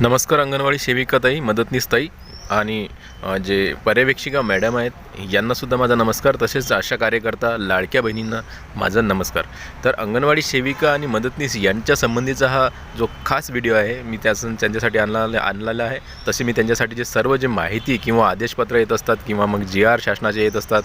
नमस्कार अंगणवाडी सेविकाताई मदतनीसताई आणि जे पर्यवेक्षिका मॅडम आहेत यांनासुद्धा माझा नमस्कार. तसेच आशा कार्यकर्ता लाडक्या बहिणींना माझा नमस्कार. तर अंगणवाडी सेविका आणि मदतनीस यांच्या संबंधीचा हा जो खास व्हिडिओ आहे मी त्यास त्यांच्यासाठी आणला आणलेला आहे. तसे मी त्यांच्यासाठी जे सर्व जे माहिती किंवा आदेशपत्र येत असतात किंवा मग जी आर शासनाचे येत असतात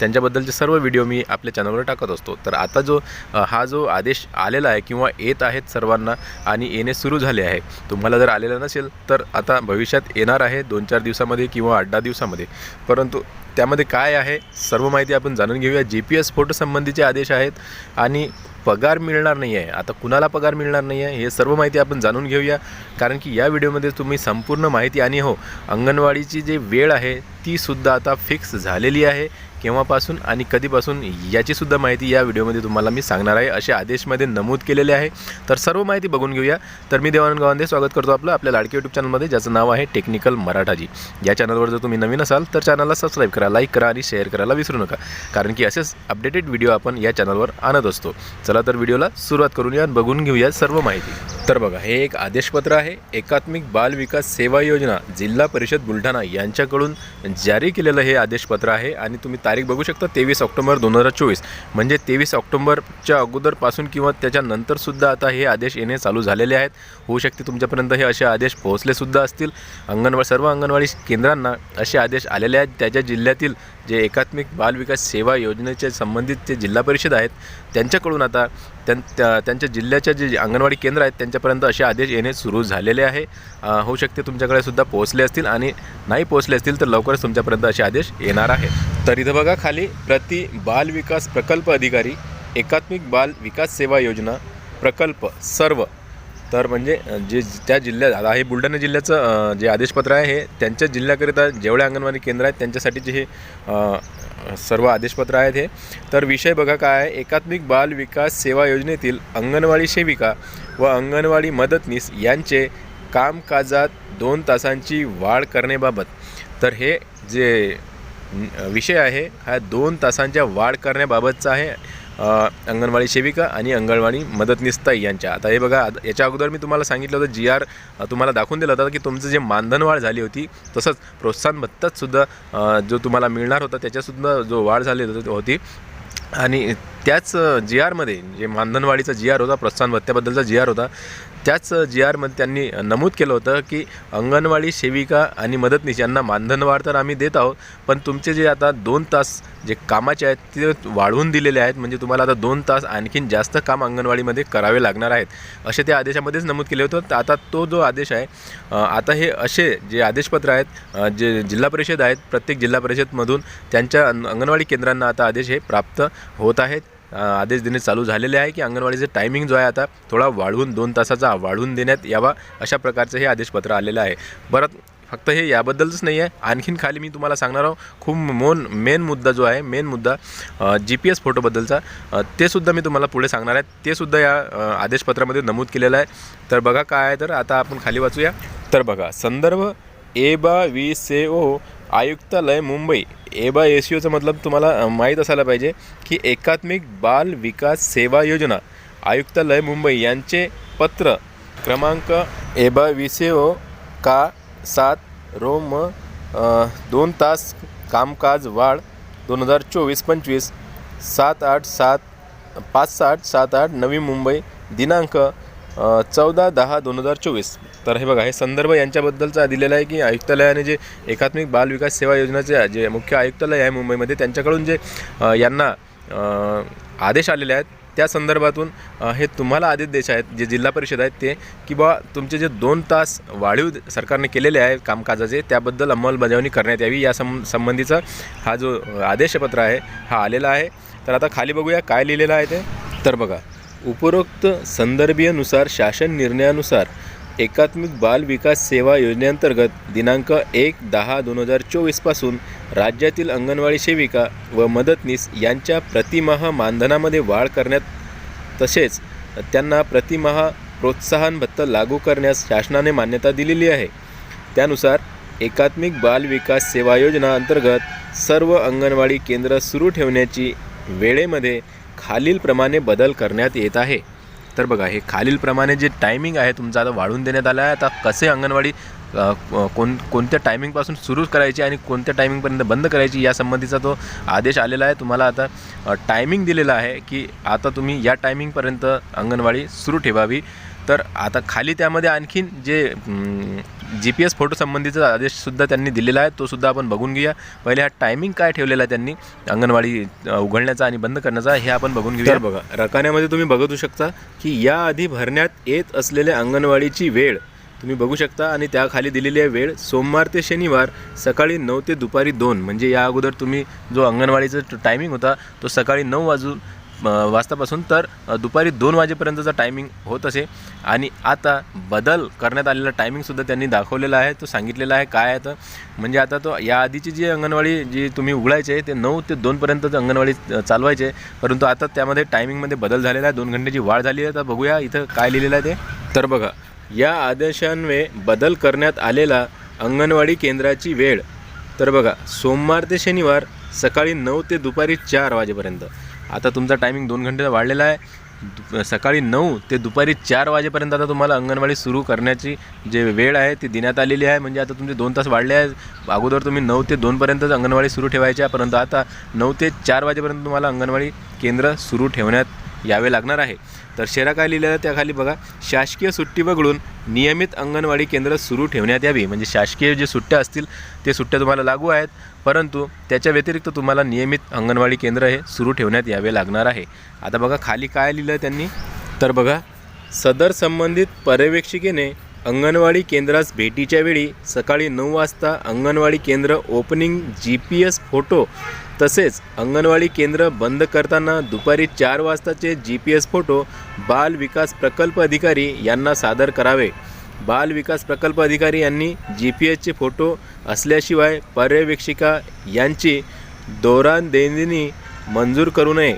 त्यांच्याबद्दलचे सर्व व्हिडिओ मी आपल्या चॅनलवर टाकत असतो. तर आता जो हा जो आदेश आलेला आहे किंवा येत आहेत सर्वांना आणि येणे सुरू झाले आहे तुम्हाला जर आलेलं नसेल तर आता भविष्यात येणार आहे दोन चार दिवसामध्ये किंवा आठ दहा दिवसामध्ये. परंतु त्यामध्ये काय आहे? सर्व माहिती आपण जाणून घेऊया. जी पी एस फोटोसंबंधीचे आदेश आहेत आणि पगार मिळणार नाही आहे. आता कुणाला पगार मिळणार नाही आहे हे सर्व माहिती आपण जाणून घेऊया. कारण की या व्हिडिओमध्ये तुम्ही संपूर्ण माहिती आणि हो अंगणवाडीची जी वेळ आहे तीसुद्धा आता फिक्स झालेली आहे. केव्हापासून आणि कधीपासून याचीसुद्धा माहिती या व्हिडिओमध्ये तुम्हाला मी सांगणार आहे. असे आदेशमध्ये नमूद केलेले आहे. तर सर्व माहिती बघून घेऊया. तर मी देवानंद गावांदे स्वागत करतो आपलं आपल्या लाडके यूट्यूब चॅनलमध्ये ज्याचं नाव आहे टेक्निकल मराठाजी. या चॅनलवर जर तुम्ही नवीन असाल तर चॅनलला सबस्क्राईब करा लाईक करा आणि शेअर करायला विसरू नका. कारण की असेच अपडेटेड व्हिडिओ आपण या चॅनलवर आणत असतो. चला तर व्हिडिओला सुरुवात करून या बघून घेऊया सर्व माहिती. तर बघा हे एक आदेशपत्र आहे. एकात्मिक बाल विकास सेवा योजना जिल्हा परिषद बुलढाणा यांच्याकडून जारी केलेलं हे आदेशपत्र आहे आणि तुम्ही तारीख बघू शकता तेवीस ऑक्टोबर दोन हजार चोवीस. म्हणजे तेवीस ऑक्टोबरच्या अगोदरपासून किंवा त्याच्यानंतरसुद्धा आता हे आदेश येणे चालू झालेले आहेत. होऊ शकते तुमच्यापर्यंत हे असे आदेश पोहोचलेसुद्धा असतील. अंगणवाडी सर्व अंगणवाडी केंद्रांना असे आदेश आलेले आहेत. त्याच्या जिल्ह्यातील जे एकात्मिक बाल विकास सेवा योजनेचे संबंधित जे जिल्हा परिषद आहेत त्यांच्याकडून आता त्यां त्या- त्यांच्या जिल्ह्याच्या जे अंगणवाडी केंद्र आहेत त्यांच्यापर्यंत असे आदेश येणे सुरू झालेले आहे. होऊ शकते तुमच्याकडे सुद्धा पोहोचले असतील आणि नाही पोहोचले असतील तर लवकरच तुमच्यापर्यंत असे आदेश येणार आहे तर इथं बघा खाली प्रति बाल विकास प्रकल्प अधिकारी एकात्मिक बाल विकास सेवा योजना प्रकल्प सर्व. तर म्हणजे जे त्या जिल्ह्यात आता हे बुलढाणा जिल्ह्याचं जे आदेशपत्र आहे हे त्यांच्या जिल्ह्याकरिता जेवढे अंगणवाडी केंद्र आहेत त्यांच्यासाठीचे हे सर्व आदेशपत्र आहेत हे. तर विषय बघा काय आहे. एकात्मिक बाल विकास सेवा योजनेतील अंगणवाडी सेविका व अंगणवाडी मदतनीस यांचे कामकाजात दोन तासांची वाढ करण्याबाबत. तर हे जे विषय आहे हा दोन तासांच्या वाढ करण्याबाबतचा आहे. अंगणवाडी सेविका आणि अंगणवाडी मदतनीसताई यांच्या. आता हे बघा याच्या अगोदर मी तुम्हाला सांगितलं होतं जी आर तुम्हाला दाखवून दिलं होतं की तुमचं जे मानधनवाढ झाली होती तसंच प्रोत्साहन भत्तातसुद्धा जो तुम्हाला मिळणार होता त्याच्यासुद्धा जो वाढ झाली होती. आणि त्याच जी आरमध्ये जे मानधनवाडीचा जी आर होता प्रोत्साहन भत्त्याबद्दलचा जी आर होता त्याच जी आरमध्ये त्यांनी नमूद केलं होतं की अंगणवाडी सेविका आणि मदतनीस यांना मानधनवाढ तर आम्ही देत आहोत पण तुमचे जे आता दोन तास जे कामाचे आहेत ते वाढवून दिलेले आहेत म्हणजे तुम्हाला आता दोन तास आणखीन जास्त काम अंगणवाडीमध्ये करावे लागणार आहेत असे त्या आदेशामध्येच नमूद केले होतं. तर आता तो जो आदेश आहे आता हे असे जे आदेशपत्र आहेत जे जिल्हा परिषद आहेत प्रत्येक जिल्हा परिषदमधून त्यांच्या अंगणवाडी केंद्रांना आता आदेश हे प्राप्त होत आहेत. आदेश देणे चालू झालेले आहे की अंगणवाडीचं टायमिंग जो आहे आता थोडा वाढवून दोन तासाचा वाढवून देण्यात यावा अशा प्रकारचं हे आदेशपत्र आलेलं आहे. परत फक्त हे याबद्दलच नाही आहे आणखीन खाली मी तुम्हाला सांगणार आहोत खूप मोन मेन मुद्दा जो आहे मेन मुद्दा जी पी एस फोटोबद्दलचा तेसुद्धा ते सुद्धा मी तुम्हाला पुढे सांगणार आहे. ते सुद्धा या आदेशपत्रामध्ये नमूद केलेलं आहे. तर बघा काय आहे तर आता आपण खाली वाचूया. तर बघा संदर्भ ए बा वी से ओ आयुक्तालय मुंबई. ए बा एस ओचा मतलब तुम्हाला माहीत असायला पाहिजे की एकात्मिक बाल विकास सेवा योजना. आयुक्तालय मुंबई यांचे पत्र. क्रमांक एबा विसेओ वी ओ का सात रोम दोन तास कामकाज वाढ दोन हजार चोवीस पंचवीस सात आठ सात पाच साठ सात आठ नवी मुंबई दिनांक चौदा दहा दोन हजार चोवीस. तर हे बघा हे संदर्भ यांच्याबद्दलचा दिलेला आहे की आयुक्तालयाने जे एकात्मिक बाल विकास सेवा योजनेचे जे मुख्य आयुक्तालय आहे मुंबईमध्ये त्यांच्याकडून जे यांना आदेश आलेले आहेत त्या संदर्भातून हे तुम्हाला आदेश देश आहेत जे जिल्हा परिषद आहेत ते की बा तुमचे जे दोन तास वाढीव सरकारने केलेले आहे कामकाजाचे त्याबद्दल अंमलबजावणी करण्यात यावी. या सं संबंधीचा हा जो आदेशपत्र आहे हा आलेला आहे. तर आता खाली बघूया काय लिहिलेलं आहे ते. तर बघा उपरोक्त संदर्भीयनुसार शासन निर्णयानुसार एकात्मिक बाल विकास सेवा योजनेअंतर्गत दिनांक एक दहा दोन हजार चोवीसपासून राज्यातील अंगणवाडी सेविका व मदतनीस यांच्या प्रतिमाह मानधनामध्ये वाढ करण्यात तसेच त्यांना प्रतिमाह प्रोत्साहन भत्ता लागू करण्यास शासनाने मान्यता दिलेली आहे. त्यानुसार एकात्मिक बाल विकास सेवा योजना अंतर्गत सर्व अंगणवाडी केंद्र सुरू ठेवण्याची वेळेमध्ये खालीलप्रमाणे बदल करण्यात येत आहे. तर बघा हे खालीलप्रमाणे जे टायमिंग आहे तुमचं आता वाढवून देण्यात आलं आहे. आता कसे अंगणवाडी कोण कोणत्या टायमिंगपासून सुरू करायची आणि कोणत्या टायमिंगपर्यंत बंद करायची यासंबंधीचा तो आदेश आलेला आहे. तुम्हाला आता टायमिंग दिलेला आहे की आता तुम्ही या टायमिंगपर्यंत अंगणवाडी सुरू ठेवावी. तर आता खाली त्यामध्ये आणखीन जे जी पी एस फोटो संबंधीचा आदेशसुद्धा त्यांनी दिलेला आहे तोसुद्धा आपण बघून घेऊया. पहिले हा टायमिंग काय ठेवलेला आहे त्यांनी अंगणवाडी उघडण्याचा आणि बंद करण्याचा हे आपण बघून घेऊया. बघा रकान्यामध्ये तुम्ही बघू शकता की याआधी भरण्यात येत असलेल्या अंगणवाडीची वेळ तुम्ही बघू शकता आणि त्याखाली दिलेली आहे वेळ सोमवार ते शनिवार सकाळी नऊ ते दुपारी दोन. म्हणजे या अगोदर तुम्ही जो अंगणवाडीचा टायमिंग होता तो सकाळी नऊ वाजून वाजतापासून तर दुपारी दोन वाजेपर्यंतचा टायमिंग होत असे. आणि आता बदल करण्यात आलेला टायमिंगसुद्धा त्यांनी दाखवलेला आहे तो सांगितलेला आहे काय आहे तर. म्हणजे आता तो या आधीची जी अंगणवाडी जी तुम्ही उघडायचे ते नऊ ते दोनपर्यंत अंगणवाडी चालवायचे. परंतु आता त्यामध्ये टायमिंगमध्ये बदल झालेला आहे दोन घंट्याची वाढ झाली आहे. तर बघूया इथं काय लिहिलेलं आहे ते. तर बघा या आदेशान्वये बदल करण्यात आलेला अंगणवाडी केंद्राची वेळ. तर बघा सोमवार ते शनिवार सकाळी नऊ ते दुपारी चार वाजेपर्यंत. आता तुमचा टायमिंग दोन घंटे वाढलेला आहे. दु सकाळी नऊ ते दुपारी चार वाजेपर्यंत आता तुम्हाला अंगणवाडी सुरू करण्याची जे वेळ आहे ती देण्यात आलेली आहे. म्हणजे आता तुमचे दोन तास वाढले आहे अगोदर तुम्ही नऊ ते दोनपर्यंतच अंगणवाडी सुरू ठेवायची आहे परंतु आता नऊ ते चार वाजेपर्यंत तुम्हाला अंगणवाडी केंद्र सुरू ठेवण्यात यावे लागणार आहे. तर शेरा काय लिहिलेलं आहे त्याखाली बघा. शासकीय सुट्टी वगळून नियमित अंगणवाडी केंद्र सुरू ठेवण्यात यावी. म्हणजे शासकीय जे सुट्ट्या असतील ते सुट्ट्या तुम्हाला लागू आहेत. परंतु त्याच्या व्यतिरिक्त तुम्हाला नियमित अंगणवाडी केंद्र हे सुरू ठेवण्यात यावे लागणार आहे. आता बघा खाली काय लिहिलं आहे त्यांनी? तर बघा सदर संबंधित पर्यवेक्षिकेने अंगणवाडी केंद्रास भेटीच्या वेळी सकाळी नऊ वाजता अंगणवाडी केंद्र opening G P S photo तसेच अंगणवाडी केंद्र बंद करताना दुपारी चार वाजताचे जी पी एस फोटो बाल विकास प्रकल्प अधिकारी यांना सादर करावे. बाल विकास प्रकल्प अधिकारी यांनी जी पी एसचे फोटो असल्याशिवाय पर्यवेक्षिका यांची दौरानदेंदिनी मंजूर करू नये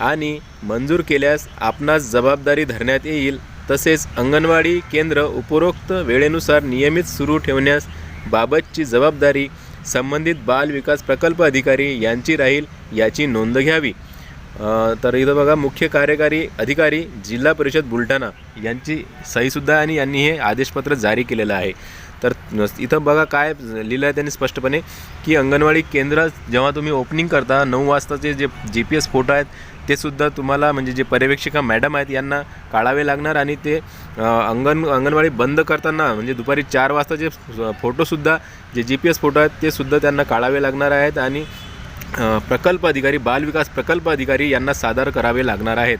आणि मंजूर केल्यास आपणास जबाबदारी धरण्यात येईल तसेच अंगणवाडी केंद्र उपरोक्त वेळेनुसार नियमित सुरू ठेवण्यास बाबतची जबाबदारी संबंधित बाल विकास प्रकल्प अधिकारी यांची राहील याची नोंद घ्यावी. तर इथं बघा मुख्य कार्यकारी अधिकारी जिल्हा परिषद बुलढाणा यांची सहीसुद्धा आणि यांनी हे आदेशपत्र जारी केलेलं आहे. तर इथं बघा काय लिहिलं आहे त्यांनी स्पष्टपणे की अंगणवाडी केंद्र जेव्हा तुम्ही ओपनिंग करता नऊ वाजताचे जे जी पी एस फोटो आहेत ते सुद्धा तुम्हाला म्हणजे जे पर्यवेक्षिका मॅडम आहेत यांना काढावे लागणार आणि ते अंगण अंगणवाडी बंद करताना म्हणजे दुपारी चार वाजताचे फोटोसुद्धा जे जी पी एस फोटो आहेत ते सुद्धा त्यांना काढावे लागणार आहेत आणि प्रकल्प अधिकारी बालविकास प्रकल्प अधिकारी यांना सादर करावे लागणार आहेत.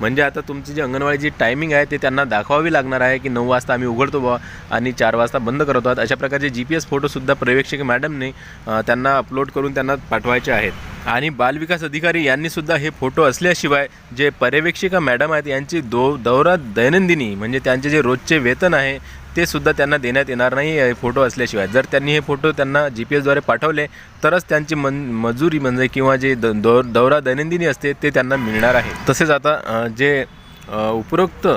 म्हणजे आता तुमची जी अंगणवाडीची टायमिंग आहे ते त्यांना दाखवावी लागणार आहे की नऊ वाजता आम्ही उघडतो बा आणि चार वाजता बंद करतो. आहोत अशा प्रकारचे जी पी एस फोटोसुद्धा पर्यवेक्षक मॅडमने त्यांना अपलोड करून त्यांना पाठवायचे आहेत. आणि बालविकास अधिकारी यांनीसुद्धा हे फोटो असल्याशिवाय जे पर्यवेक्षिका मॅडम आहेत यांची दो दौरा दैनंदिनी म्हणजे त्यांचे जे रोजचे वेतन आहे ते सुद्धा त्यांना देण्यात येणार नाही हे फोटो असल्याशिवाय. जर त्यांनी हे फोटो त्यांना जी पी एसद्वारे पाठवले तरच त्यांची मन मजुरी म्हणजे किंवा जे द दौ दौरा दैनंदिनी असते ते त्यांना मिळणार आहे. तसेच आता जे उपरोक्त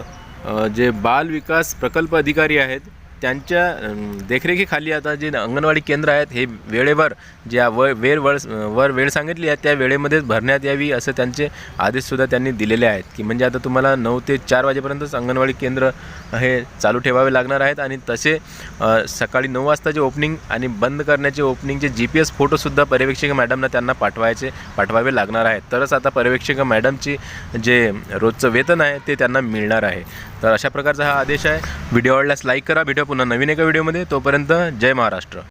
जे बाल विकास प्रकल्प अधिकारी आहेत त्यांच्या देखरेखीखाली आता जे अंगणवाडी केंद्र आहेत हे वेळेवर ज्या व वेळ वर वर वेळ सांगितली आहे त्या वेळेमध्येच भरण्यात यावी असं त्यांचे आदेशसुद्धा त्यांनी दिलेले आहेत. की म्हणजे आता तुम्हाला नऊ ते चार वाजेपर्यंतच अंगणवाडी केंद्र हे चालू ठेवावे लागणार आहेत आणि तसे सकाळी नऊ वाजताचे ओपनिंग आणि बंद करण्याचे ओपनिंगचे जी पी एस फोटोसुद्धा पर्यवेक्षक मॅडमना त्यांना पाठवायचे पाठवावे लागणार आहेत. तरच आता पर्यवेक्षक मॅडमची जे रोजचं वेतन आहे ते त्यांना मिळणार आहे. तर अशा प्रकारचा हा आदेश आहे. व्हिडिओ आवडल्यास लाईक करा. भेटूया पुन्हा नवीन एका व्हिडिओमध्ये. तोपर्यंत जय महाराष्ट्र.